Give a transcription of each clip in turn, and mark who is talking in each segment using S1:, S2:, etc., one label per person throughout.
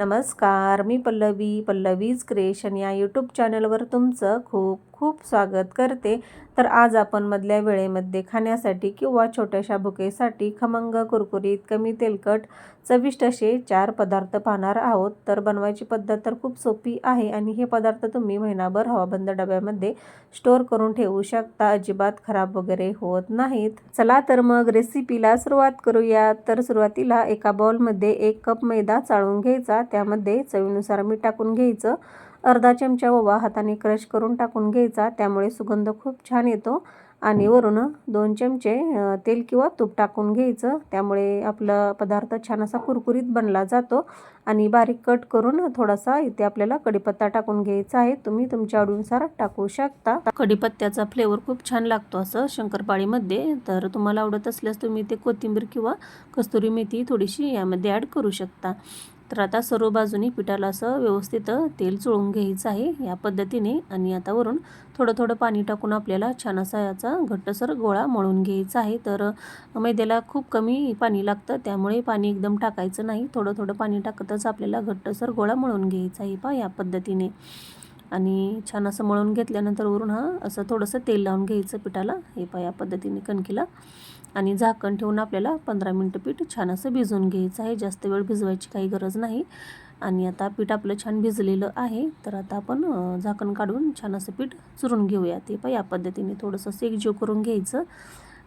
S1: नमस्कार मी पल्लवी पल्लवीज क्रिएशन या यूट्यूब चॅनलवर तुमचं खूप खूप स्वागत करते. तर आज आपण मधल्या वेळेमध्ये खाण्यासाठी किंवा छोट्याशा भुकेसाठी खमंग कुरकुरीत कमी तेलकट चविष्ट असे चार पदार्थ पाहणार आहोत. तर बनवायची पद्धत तर खूप सोपी आहे आणि हे पदार्थ तुम्ही महिनाभर हवाबंद डब्यामध्ये स्टोअर करून ठेवू शकता. अजिबात खराब वगैरे होत नाहीत. चला तर मग रेसिपीला सुरुवात करूया. तर सुरुवातीला एका बॉलमध्ये एक कप मैदा चाळून घ्यायचा. त्यामध्ये चवीनुसार मीठ टाकून घ्यायचं. अर्धा चमचा ओवा हाताने क्रश करून टाकून घ्यायचा. त्यामुळे सुगंध खूप छान येतो. आणि वरून दोन चमचे तेल किंवा तूप टाकून घ्यायचं. त्यामुळे आपला पदार्थ छान असा कुरकुरीत बनला जातो. आणि बारीक कट करून थोडासा इथे आपल्याला कढीपत्ता टाकून घ्यायचा आहे. तुम्ही तुमच्या आवडीनुसार टाकू शकता. कढीपत्त्याचा फ्लेवर खूप छान लागतो असं शंकरपाळीमध्ये. तर तुम्हाला आवडत असल्यास तुम्ही ते कोथिंबीर किंवा कस्तुरी मेथी थोडीशी यामध्ये ॲड करू शकता. तर आता सर्व बाजूनी पिठाला असं व्यवस्थित तेल चोळून घ्यायचं आहे या पद्धतीने आणि आता वरून थोडं थोडं पाणी टाकून आपल्याला छान असा याचा घट्टसर गोळा मळून घ्यायचा आहे. तर मैद्याला खूप कमी पाणी लागतं त्यामुळे पाणी एकदम टाकायचं नाही. थोडं थोडं पाणी टाकतच आपल्याला घट्टसर गोळा मळून घ्यायचा आहे पा या पद्धतीने. आणि छान असं मळून घेतल्यानंतर वरून हा असं थोडंसं तेल लावून घ्यायचं पिठाला. हे पा या पद्धतीने कणकीला. आणि झाकण ठेवून आपल्याला पंधरा मिनटं पीठ छान असं भिजवून घ्यायचं आहे. जास्त वेळ भिजवायची काही गरज नाही. आणि आता पीठ आपलं छान भिजलेलं आहे. तर आता आपण झाकण काढून छान असं पीठ चुरून घेऊया. ते पण या पद्धतीने थोडंसं असं एकजीव करून घ्यायचं.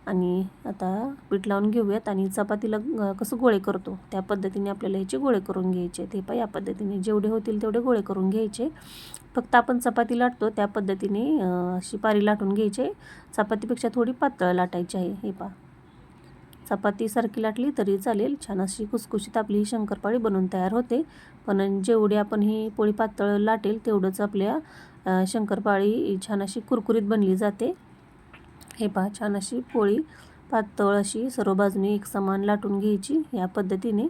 S1: आणि आता पीठ लावून घेऊयात. आणि चपातीला कसं गोळे करतो? त्या पद्धतीने आपल्याला ह्याचे गोळे करून घ्यायचे. ते पण या पद्धतीने जेवढे होतील तेवढे गोळे करून घ्यायचे. फक्त आपण चपाती लाटतो. त्या पद्धतीने अशी पारी लाटून घ्यायचे. चपातीपेक्षा थोडी पातळ लाटायची आहे. हे पा चपातीसारखी लाटली तरी चालेल. छान अशी कुसकुशीत आपली ही शंकरपाळी बनवून तयार होते. पण जेवढी आपण ही पोळी पातळ लाटेल तेवढंच आपल्या शंकरपाळी छान अशी कुरकुरीत बनली जाते. हे पहा छान अशी पोळी पातळ अशी सर्व बाजूने एक समान लाटून घ्यायची या पद्धतीने.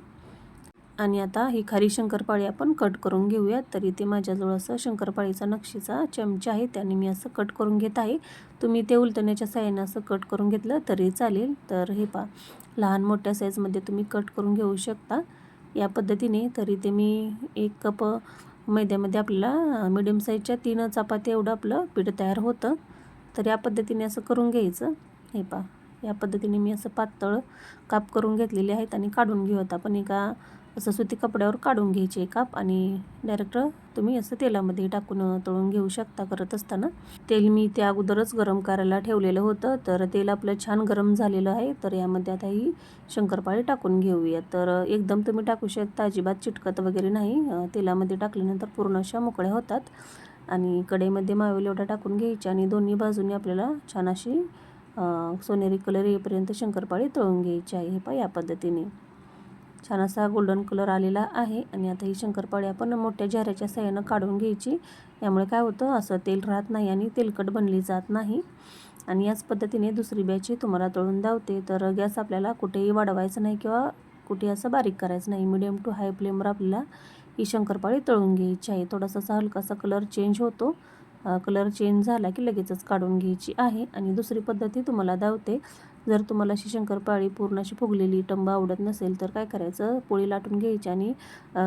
S1: आणि आता ही खारी शंकरपाळी आपण कट करून घेऊयात. तर इथे माझ्याजवळ असं शंकरपाळीचा नक्षीचा चमचा आहे त्याने मी असं कट करून घेत आहे. तुम्ही ते उलटण्याच्या साह्याने असं कट करून घेतलं तरी चालेल. तर हे पा लहान मोठ्या साईजमध्ये तुम्ही कट करून घेऊ शकता. या पद्धतीने तरी ते मी एक कप मैद्यामध्ये आपल्याला मिडियम साईजच्या तीन चपात्या एवढं आपलं पीठ तयार होतं. तर या पद्धतीने असं करून घ्यायचं. हे पा या पद्धतीने मी असं पातळ काप करून घेतलेले आहेत आणि काढून घेऊयात आपण एका असं सुती कपड्यावर काढून घ्यायचे काप आणि डायरेक्ट तुम्ही असं तेलामध्ये टाकून तळून घेऊ शकता करत असताना. तेल मी त्या अगोदरच गरम करायला ठेवलेलं होतं. तर तेल आपलं छान गरम झालेलं आहे. तर यामध्ये आता ही शंकरपाळी टाकून घेऊया तर एकदम तुम्ही टाकू शकता. अजिबात चिटकत वगैरे नाही. तेलामध्ये टाकल्यानंतर पूर्ण अशा मोकळ्या होतात. आणि कढईमध्ये मावेल एवढा टाकून घ्यायची आणि दोन्ही बाजूनी आपल्याला छान अशी सोनेरी कलर येईपर्यंत शंकरपाळी तळून घ्यायची आहे हे पा या पद्धतीने. छान असा गोल्डन कलर आलेला आहे. आणि आता ही शंकरपाळी आपण मोठ्या झऱ्याच्या सहाय्यानं काढून घ्यायची. यामुळे काय होतं असं तेल राहत नाही आणि तेलकट बनली जात नाही. आणि याच पद्धतीने दुसरी बॅची तुम्हाला तळून धावते तर गॅस आपल्याला कुठेही वाढवायचा नाही किंवा कुठे असं बारीक करायचं नाही. मिडियम टू हाय फ्लेमवर आपल्याला ही शंकरपाळी तळून घ्यायची आहे. थोडासा असा हलकासा कलर चेंज होतो. कलर चेंज झाला की लगेचच काढून घ्यायची आहे. आणि दुसरी पद्धती तुम्हाला धावते जर तुम्हाला अशी शंकरपाळी पूर्ण अशी फुगलेली टंब आवडत नसेल तर काय करायचं? पोळी लाटून घ्यायची आणि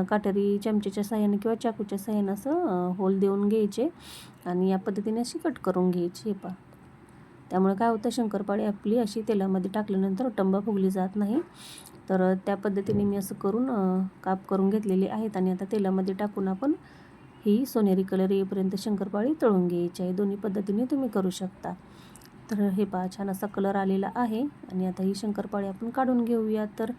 S1: काटेरी चमचेच्या साह्याने किंवा चाकूच्या साह्याने असं होल देऊन घ्यायचे आणि या पद्धतीने अशी कट करून घ्यायची हे पा त्यामुळे काय होतं? शंकरपाळी आपली अशी तेलामध्ये टाकल्यानंतर टंबा फुगली जात नाही. तर त्या पद्धतीने मी असं करून काप करून घेतलेले आहेत आणि आता तेलामध्ये टाकून आपण ही सोनेरी कलर येईपर्यंत शंकरपाळी तळून घ्यायची आहे. दोन्ही पद्धतीने तुम्ही करू शकता. तर हे पहा छान असा कलर आलेला आहे. आणि आता ही शंकरपाळी आपण काढून घेऊया. तर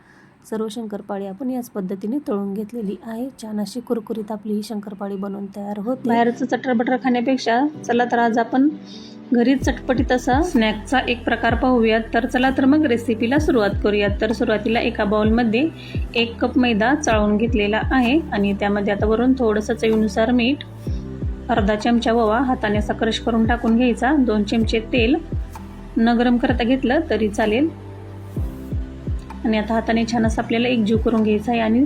S1: सर्व शंकरपाळी आपण याच पद्धतीने तळून घेतलेली आहे. छान अशी कुरकुरीत आपली ही शंकरपाळी बनवून तयार होते. बाहेरचं चटर बटर खाण्यापेक्षा चला तर आज आपण घरीच चटपटीत असा स्नॅकचा एक प्रकार पाहूयात. तर चला तर मग रेसिपीला सुरुवात करूयात. तर सुरुवातीला एका बाउलमध्ये एक कप मैदा चाळून घेतलेला आहे. आणि त्यामध्ये आता वरून थोडंसं चवीनुसार मीठ अर्धा चमचा ओवा हाताने असा क्रश करून टाकून घ्यायचा. दोन चमचे तेल. न गरम करता घेतलं तरी चालेल. आणि आता हाताने छान असं आपल्याला एकजीव करून घ्यायचा आहे आणि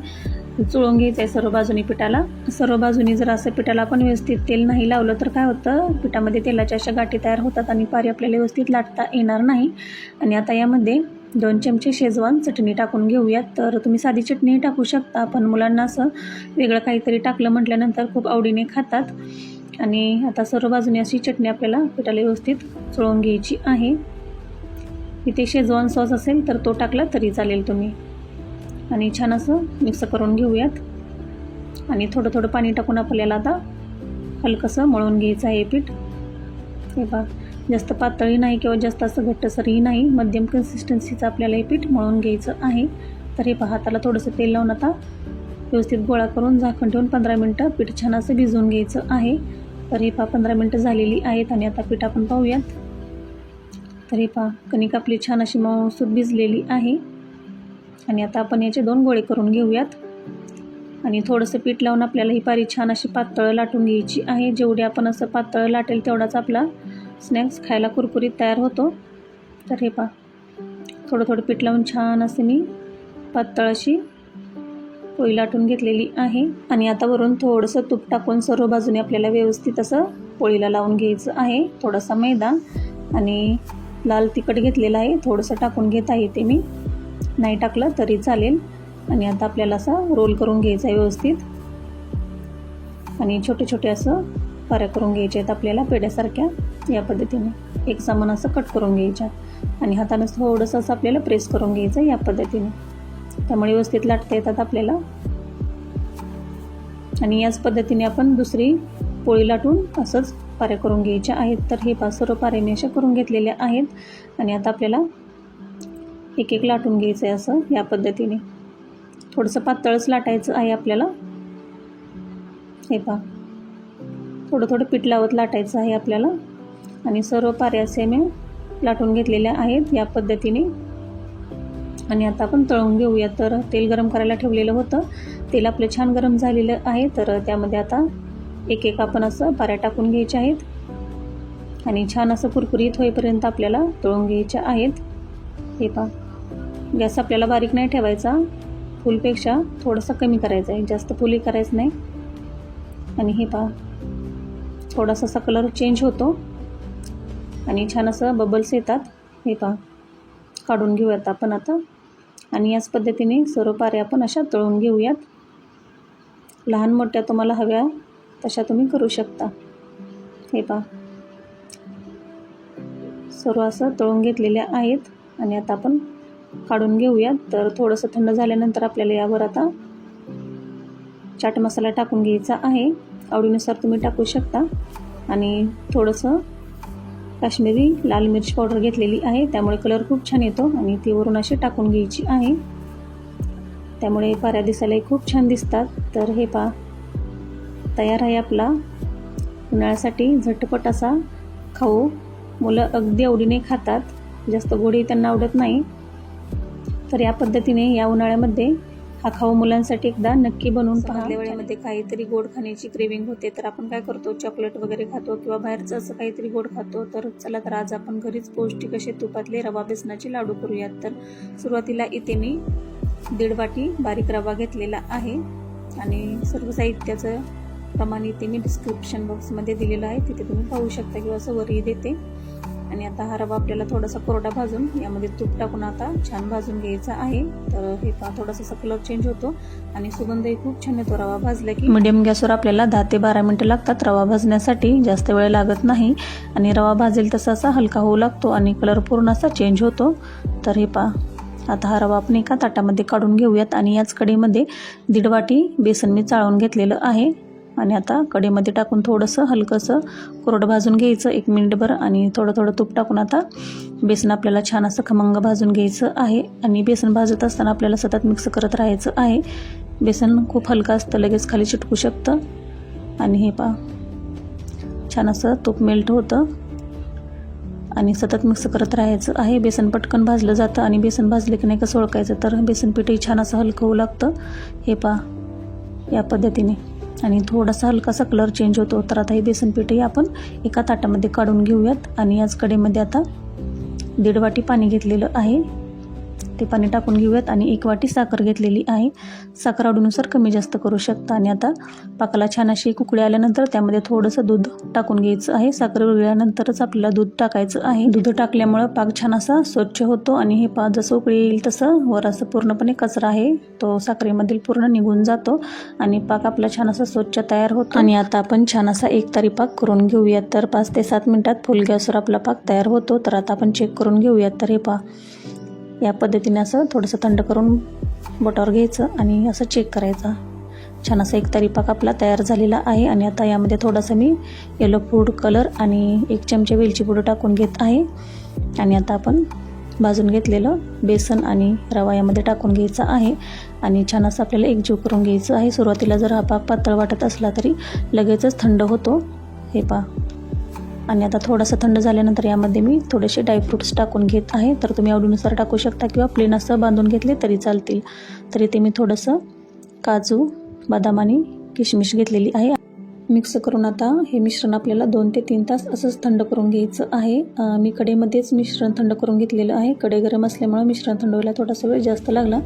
S1: चुळून घ्यायचं आहे सर्व बाजूनी पिठाला. सर्व बाजूनी जर असं पिठाला आपण व्यवस्थित तेल नाही लावलं तर काय होतं? पिठामध्ये तेलाच्या अशा गाठी तयार होतात आणि पारी आपल्याला व्यवस्थित लाटता येणार नाही. आणि आता यामध्ये दोन चमचे शेजवान चटणी टाकून घेऊयात. तर तुम्ही साधी चटणी टाकू शकता पण मुलांना असं वेगळं काहीतरी टाकलं म्हटल्यानंतर खूप आवडीने खातात. आणि आता सर्व बाजूने अशी चटणी आपल्याला पिठाला व्यवस्थित चोळून घ्यायची आहे. इथे शेजवान सॉस असेल तर तो टाकला तरी चालेल तुम्ही. आणि छान असं मिक्स करून घेऊयात. आणि थोडं थोडं पाणी टाकून आपल्याला आता हलकंसं मळून घ्यायचं आहे पीठ. हे बघा जास्त पातळी नाही किंवा जास्त असं घट्टसरही नाही मध्यम कन्सिस्टन्सीचं आपल्याला हे पीठ मळून घ्यायचं आहे. तर हे पहा हाताला थोडंसं तेल लावून आता व्यवस्थित गोळा करून झाकण ठेवून पंधरा मिनटं पीठ छान असं भिजवून घ्यायचं आहे. तर हे पहा पंधरा मिनटं झालेली आहेत आणि आता पीठ आपण पाहूयात. तर हे पहा कणिक आपली छान अशी मऊसूत भिजलेली आहे. आणि आता आपण याचे दोन गोळे करून घेऊयात. आणि थोडंसं पीठ लावून आपल्याला ही पारी छान अशी पातळ लाटून घ्यायची आहे. जेवढी आपण असं पातळ लाटेल तेवढाच आपला स्नॅक्स खायला कुरकुरीत तयार होतो. तर हे पहा. थोडं थोडं पीठ लावून छान असे मी पातळ अशी पोळी लाटून घेतलेली आहे. आणि आता वरून थोडंसं तूप टाकून सर्व बाजूने आपल्याला व्यवस्थित असं पोळीला लावून घ्यायचं आहे. थोडासा मैदा आणि लाल तिखट घेतलेलं आहे. थोडंसं टाकून घेत आहे ते मी. नाही टाकलं तरी चालेल. आणि आता आपल्याला असं रोल करून घ्यायचं आहे व्यवस्थित. आणि छोटे छोटे असं पाऱ्या करून घ्यायच्या आहेत आपल्याला पेड्यासारख्या या पद्धतीने एक सामान असं कट करून घ्यायच्या. आणि हाताने थोडंसं असं आपल्याला प्रेस करून घ्यायचं या पद्धतीने. त्यामुळे व्यवस्थित लाटता येतात आपल्याला. आणि याच पद्धतीने आपण दुसरी पोळी लाटून असंच पाऱ्या करून घ्यायच्या आहेत. तर हे पाच सर्व पाऱ्या मी अशा करून घेतलेल्या आहेत. आणि आता आपल्याला एक एक लाटून घ्यायचं आहे असं या पद्धतीने. थोडंसं पातळच लाटायचं आहे आपल्याला. हे पहा. थोडं थोडं पीठ लावत लाटायचं आहे आपल्याला. आणि सर्व पाऱ्या असे मी लाटून घेतलेल्या आहेत या पद्धतीने. आणि आता आपण तळून घेऊया. तर तेल गरम करायला ठेवलेलं होतं. तेल आपलं छान गरम झालेलं आहे. तर त्यामध्ये आता एक एक आपण असं पाऱ्या टाकून घ्यायच्या आहेत. आणि छान असं कुरकुरीत होईपर्यंत आपल्याला तळून घ्यायच्या आहेत. हे पहा. गॅस आपल्याला बारीक नाही ठेवायचा. फुलपेक्षा थोडंसं कमी करायचं आहे जास्त फुली करायचं नाही. आणि हे पहा. थोडासा असा कलर चेंज होतो. आणि छान असं बबल्स येतात. हे पहा. काढून घेऊयात आपण आता. आणि याच पद्धतीने सर्व पाऱ्या आपण अशा तळून घेऊयात. लहान मोठ्या तुम्हाला हव्या तशा तुम्ही करू शकता. हे पहा. सर्व असं तळून घेतलेल्या आहेत. आणि आता आपण काढून घेऊयात. तर थोडंसं थंड झाल्यानंतर आपल्याला यावर आता चाट मसाला टाकून घ्यायचा आहे. आवडीनुसार तुम्ही टाकू शकता. आणि थोडंसं काश्मीरी लाल मिरची पावडर घेतलेली आहे. त्यामुळे कलर खूप छान येतो आणि ती वरून अशी टाकून घ्यायची आहे. त्यामुळे पाऱ्या दिसायलाही खूप छान दिसतात. तर हे पा तयार आहे आपला उन्हाळ्यासाठी. झटपट असा खाऊ. मुलं अगदी आवडीने खातात. जास्त गोडी त्यांना आवडत नाही. तर या पद्धतीने या उन्हाळ्यामध्ये हा खाऊ मुलांसाठी एकदा नक्की बनवून पाहिल्या वेळेमध्ये काहीतरी गोड खाण्याची क्रेविंग होते तर आपण काय करतो? चॉकलेट वगैरे खातो किंवा बाहेरचं असं काहीतरी गोड खातो तर चला तर आज आपण घरीच पौष्टिक असे तुपातले रवा बेसनाचे लाडू करूयात. तर सुरुवातीला इथे मी दीड वाटी बारीक रवा घेतलेला आहे आणि सर्व साहित्याचं प्रमाण इथे मी डिस्क्रिप्शन बॉक्समध्ये दिलेलं आहे. तिथे तुम्ही पाहू शकता किंवा असं वरही देते. आणि आता हा रवा आपल्याला थोडासा कोरडा भाजून यामध्ये तूप टाकून आता छान भाजून घ्यायचा आहे. तर हे पहा थोडासा असा कलर चेंज होतो आणि सुगंधही खूप छान येतो. रवा भाजला की मिडियम गॅसवर आपल्याला दहा ते बारा मिनटं लागतात रवा भाजण्यासाठी. जास्त वेळ लागत नाही. आणि रवा भाजेल तसा असा हलका होऊ लागतो आणि कलर पूर्ण असा चेंज होतो. तर हे पहा आता हा रवा आपण एका ताटामध्ये काढून घेऊयात. आणि याच कढीमध्ये दीड वाटी बेसन मी चाळून घेतलेलं आहे. आणि आता कढईमध्ये टाकून थोडंसं हलकंसं कोरडं भाजून घ्यायचं एक मिनिटभर आणि थोडं थोडं तूप टाकून आता बेसन आपल्याला छान असं खमंग भाजून घ्यायचं आहे. आणि बेसन भाजत असताना आपल्याला सतत मिक्स करत राहायचं आहे. बेसन खूप हलकं असतं लगेच खाली चिटकू शकतं. आणि हे पा छान असं तूप मेल्ट होतं. आणि सतत मिक्स करत राहायचं आहे. बेसन पटकन भाजलं जातं आणि बेसन भाजले की नाही कसं ओळखायचं? तर बेसन पीठही छान असं हलकं होऊ लागतं. हे पा या पद्धतीने. आणि थोडासा हलकासा कलर चेंज होतो तर आता हे बेसन पिठंही आपण एका ताटामध्ये काढून घेऊयात. आणि याच कडेमध्ये आता दीड वाटी पाणी घेतलेलं आहे. ते पाणी टाकून घेऊयात आणि एक वाटी साखर घेतलेली आहे. साखर आवडीनुसार कमी जास्त करू शकता. आणि आता पाकाला छान अशी कुकळी आल्यानंतर त्यामध्ये थोडंसं दूध टाकून घ्यायचं आहे. साखर उरल्यानंतरच आपल्याला दूध टाकायचं आहे. दूध टाकल्यामुळं पाक छान असा स्वच्छ होतो आणि हे पाक जसं उकळी येईल तसं वर असं पूर्णपणे कचरा आहे. तो साखरेमधील पूर्ण निघून जातो आणि पाक आपला छान असा स्वच्छ तयार होतो. आणि आता आपण छान असा एक तारी पाक करून घेऊयात. तर पाच ते सात मिनिटात फुल गॅसवर आपला पाक तयार होतो. तर आता आपण चेक करून घेऊयात. तर हे पा या पद्धतीने असं थोडंसं थंड करून बोटावर घ्यायचं आणि असं चेक करायचं. छान असा एक तरी पाक आपला तयार झालेला आहे आणि आता यामध्ये थोडासा मी येलो फूड कलर आणि एक चमचे वेलची पूड टाकून घेत आहे. आणि आता आपण भाजून घेतलेलं बेसन आणि रवा यामध्ये टाकून घ्यायचा आहे. आणि छान असं आपल्याला एकजीव करून घ्यायचं आहे. सुरुवातीला जर हा पाक पातळ वाटत असला तरी लगेचच थंड होतो. हे पा आणि आता थोडासा थंड झाल्यानंतर यामध्ये मी थोडेसे ड्रायफ्रुट्स टाकून घेत आहे. तर तुम्ही आवडीनुसार टाकू शकता किंवा प्लेन असं बांधून घेतले तरी चालतील. तरी ते मी थोडंसं काजू बदाम आणि किशमिश घेतलेली आहे. मिक्स करून आता हे मिश्रण आपल्याला दोन ते तीन तास असंच थंड करून घ्यायचं आहे. मी कडेमध्येच मिश्रण थंड करून घेतलेलं आहे. कडे गरम असल्यामुळं मिश्रण थंड व्हायला थोडासा वेळ जास्त लागला.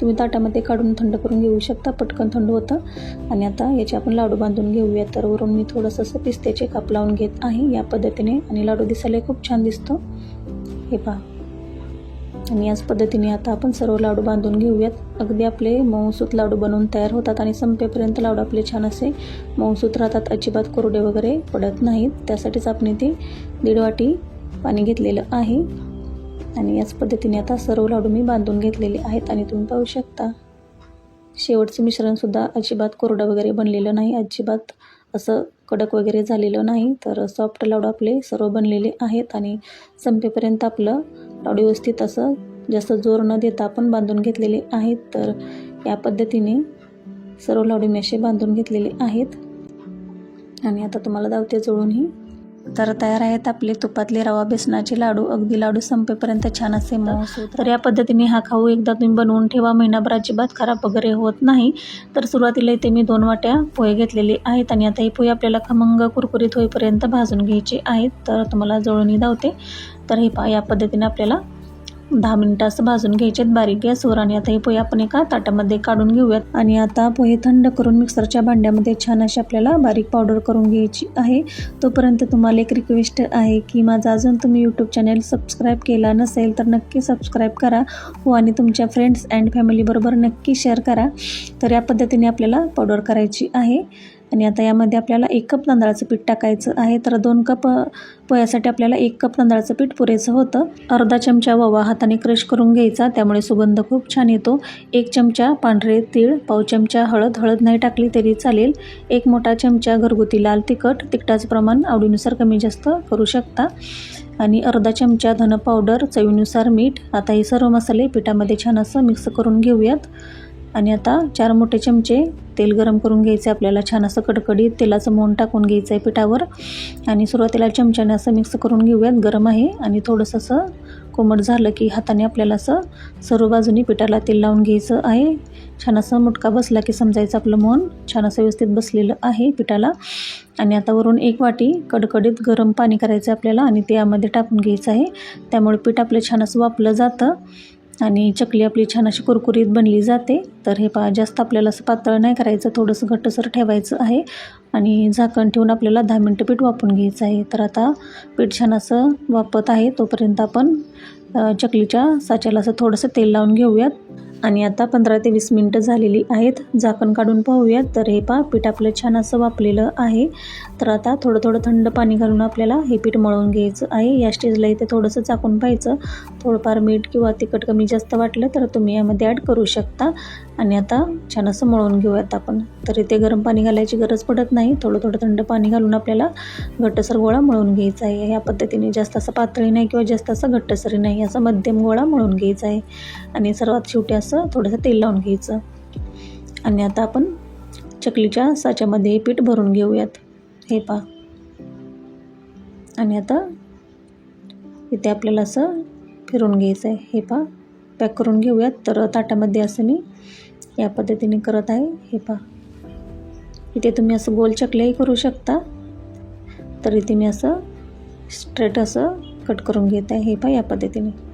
S1: तुम्ही ताटामध्ये काढून थंड करून घेऊ शकता. पटकन थंड होतं. आणि आता याचे आपण लाडू बांधून घेऊया. तर वरून मी थोडंसं असं पिस्त्याचे काप लावून घेत आहे. या पद्धतीने आणि लाडू दिसायला खूप छान दिसतो. हे पहा. आणि याच पद्धतीने आता आपण सर्व लाडू बांधून घेऊयात. अगदी आपले मऊसूत लाडू बनवून तयार होतात आणि संपेपर्यंत लाडू आपले छान असे मऊसूत राहतात. अजिबात कोरडे वगैरे पडत नाहीत. त्यासाठीच आपण ते दीड वाटी पाणी घेतलेलं आहे. आणि याच पद्धतीने आता सर्व लाडू मी बांधून घेतलेले आहेत आणि तुम्ही पाहू शकता. शेवटचं मिश्रणसुद्धा अजिबात कोरडं वगैरे बनलेलं नाही. अजिबात असं कडक वगैरे झालेलं नाही. तर सॉफ्ट लाडू आपले सर्व बनलेले आहेत आणि संपेपर्यंत आपलं व्यवस्थित असं जास्त जोर न देता आपण बांधून घेतलेले आहेत. तर या पद्धतीने सर्व लाडू मी असे बांधून घेतलेले आहेत. आणि आता तुम्हाला दावते जोडूनही तर तयार आहेत आपले तुपातले रवा बेसनाचे लाडू. अगदी लाडू संपेपर्यंत छान असे मऊ. तर या पद्धतीने हा खाऊ एकदा तुम्ही बनवून ठेवा. महिनाभर अजिबात खराब वगैरे होत नाही. तर सुरुवातीला इथे मी दोन वाट्या पोहे घेतलेले आहेत आणि आता हे पोहे आपल्याला खमंग कुरकुरीत होईपर्यंत भाजून घ्यायचे आहेत. तर तुम्हाला जळूनही धावते. तर हे पा या पद्धतीने आपल्याला दहा मिनटं असं भाजून घ्यायचे आहेत. बारीक गॅसवर आणि आता हे पोहे आपण एका ताटामध्ये काढून घेऊयात. आणि आता पोहे थंड करून मिक्सरच्या भांड्यामध्ये छान अशी आपल्याला बारीक पावडर करून घ्यायची आहे. तोपर्यंत तुम्हाला एक रिक्वेस्ट आहे की माझा अजून तुम्ही यूट्यूब चॅनल सबस्क्राईब केला नसेल तर नक्की सबस्क्राईब करा हो आणि तुमच्या फ्रेंड्स अँड फॅमिलीबरोबर नक्की शेअर करा. तर या पद्धतीने आपल्याला पावडर करायची आहे. आणि आता यामध्ये आपल्याला एक कप तांदळाचं पीठ टाकायचं आहे. तर दोन कप पोह्यासाठी आपल्याला एक कप तांदळाचं पीठ पुरेसं होतं. अर्धा चमचा ववा हाताने क्रश करून घ्यायचा. त्यामुळे सुगंध खूप छान येतो. एक चमचा पांढरे तीळ पाव चमचा हळद. हळद नाही टाकली तरी चालेल. एक मोठा चमचा घरगुती लाल तिखट. तिखटाचं प्रमाण आवडीनुसार कमी जास्त करू शकता. आणि अर्धा चमचा धन पावडर चवीनुसार मीठ. आता हे सर्व मसाले पिठामध्ये छान असं मिक्स करून घेऊयात. आणि आता चार मोठे चमचे तेल गरम करून घ्यायचे आपल्याला छान असं कडकडीत तेलाचं मोहन टाकून घ्यायचं आहे पिठावर. आणि सुरुवातीला चमच्याने असं मिक्स करून घेऊयात गरम आहे. आणि थोडंसं असं कोमट झालं की हाताने आपल्याला असं सर्व बाजूनी पिठाला तेल लावून घ्यायचं आहे. छान असं मुटका बसला की समजायचं आपलं मोहन छान असं व्यवस्थित बसलेलं आहे पिठाला. आणि आता वरून एक वाटी कडकडीत गरम पाणी करायचं आहे आपल्याला आणि ते यामध्ये टाकून घ्यायचं आहे. त्यामुळे पीठ आपलं छान असं वापलं जातं. आणि चकली आपली छान अशी कुरकुरीत बनली जाते. तर हे पा जास्त आपल्याला असं पातळ नाही करायचं थोडंसं घट्टसर ठेवायचं आहे. आणि झाकण ठेवून आपल्याला दहा मिनटं पीठ वापरून घ्यायचं आहे. तर आता पीठ छान असं वापत आहे. तोपर्यंत आपण चकलीच्या साच्याला असं थोडंसं तेल लावून घेऊयात. आणि आता पंधरा ते वीस मिनटं झालेली आहेत. झाकण काढून पाहूयात. तर हे पहा पीठ आपलं छान असं वापलेलं आहे. तर आता थोडं थोडं थंड पाणी घालून आपल्याला हे पीठ मळून घ्यायचं आहे. या स्टेजला इथे थोडंसं चाकून पाहायचं. थोडंफार मीठ किंवा तिखट कमी जास्त वाटलं तर तुम्ही यामध्ये ॲड करू शकता. आणि आता छान असं मळून घेऊयात आपण. तर इथे गरम पाणी घालायची गरज पडत नाही. थोडं थोडं थंड पाणी घालून आपल्याला घट्टसर गोळा मळून घ्यायचा आहे. ह्या पद्धतीने जास्त असं पातळी नाही किंवा जास्त असं घट्टसरी नाही. असं मध्यम गोळा मळून घ्यायचा आहे. आणि सर्वात शेवटी असं थोडंसं तेल लावून घ्यायचं. आणि आता आपण चकलीच्या साच्यामध्ये हे पीठ भरून घेऊयात. हे पा आणि आता इथे आपल्याला असं फिरून घ्यायचं आहे. हे पा पॅक करून घेऊयात. तर ताटामध्ये असं मी या पद्धतीने करत आहे. हे पा इथे तुम्ही असं गोल चकल्याही करू शकता. तर इथे मी असं स्ट्रेट असं कट करून घेत आहे. हे पा या पद्धतीने.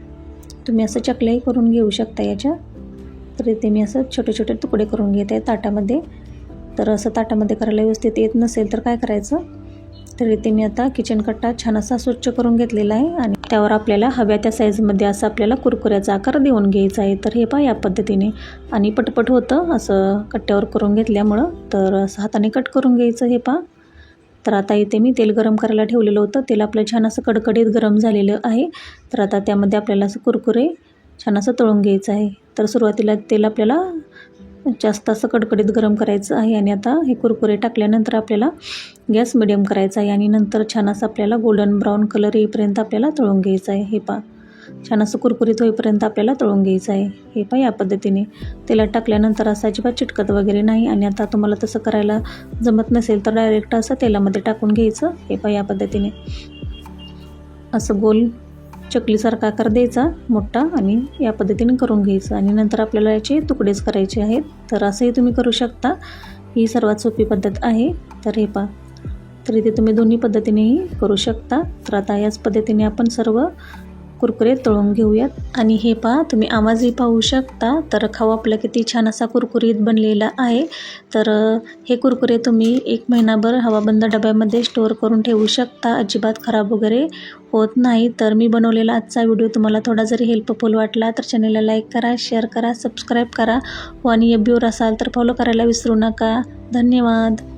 S1: तुम्ही असं चकल्याही करून घेऊ शकता याच्या. तर इथे मी असं छोटे छोटे तुकडे करून घेत आहे ताटामध्ये. तर असं ताटामध्ये करायला व्यवस्थित येत नसेल तर काय करायचं? तर इथे मी आता किचन कट्टा छान असा स्वच्छ करून घेतलेला आहे आणि त्यावर आपल्याला हव्या त्या साईजमध्ये असं आपल्याला कुरकुऱ्याचा आकार देऊन घ्यायचा आहे. तर हे पहा या पद्धतीने. आणि पटपट होतं असं कट्ट्यावर करून घेतल्यामुळं. तर असं हाताने कट करून घ्यायचं हे पहा. तर आता इथे मी तेल गरम करायला ठेवलेलं होतं. तेल आपलं छान असं कडकडीत गरम झालेलं आहे. तर आता त्यामध्ये आपल्याला असं कुरकुरे छान असं तळून घ्यायचं आहे. तर सुरुवातीला तेल आपल्याला जास्त असं कडकडीत गरम करायचं आहे आणि आता हे कुरकुरे टाकल्यानंतर आपल्याला गॅस मिडियम करायचा आहे आणि नंतर छान असं आपल्याला गोल्डन ब्राऊन कलर येईपर्यंत आपल्याला तळून घ्यायचं आहे. हे पा छान असं कुरकुरीत होईपर्यंत आपल्याला तळून घ्यायचं आहे. हे पहा या पद्धतीने. तेलात टाकल्यानंतर असं अजिबात चिटकत वगैरे नाही आणि आता तुम्हाला तसं करायला जमत नसेल तर डायरेक्ट असं तेलामध्ये टाकून घ्यायचं. हे पा या पद्धतीने. असं गोल चकलीसारखा आकार द्यायचा मोठा आणि या पद्धतीने करून घ्यायचं. आणि नंतर आपल्याला याचे तुकडेच करायचे आहेत. तर असंही तुम्ही करू शकता. ही सर्वात सोपी पद्धत आहे. तर हे पा तर इथे तुम्ही दोन्ही पद्धतीनेही करू शकता. तर आता याच पद्धतीने आपण सर्व कुरकुरे तळून घेऊयात. आणि हे पहा तुम्ही आवाजही पाहू शकता. तर खाऊ आपला किती छान असा कुरकुरीत बनलेला आहे. तर हे कुरकुरे तुम्ही एक महिनाभर हवाबंद डब्यामध्ये स्टोअर करून ठेवू शकता. अजिबात खराब वगैरे होत नाही. तर मी बनवलेला आजचा व्हिडिओ तुम्हाला थोडा जरी हेल्पफुल वाटला तर चॅनलला लाईक करा शेअर करा सबस्क्राईब करा. व आणि एफ असाल तर फॉलो करायला विसरू नका. धन्यवाद.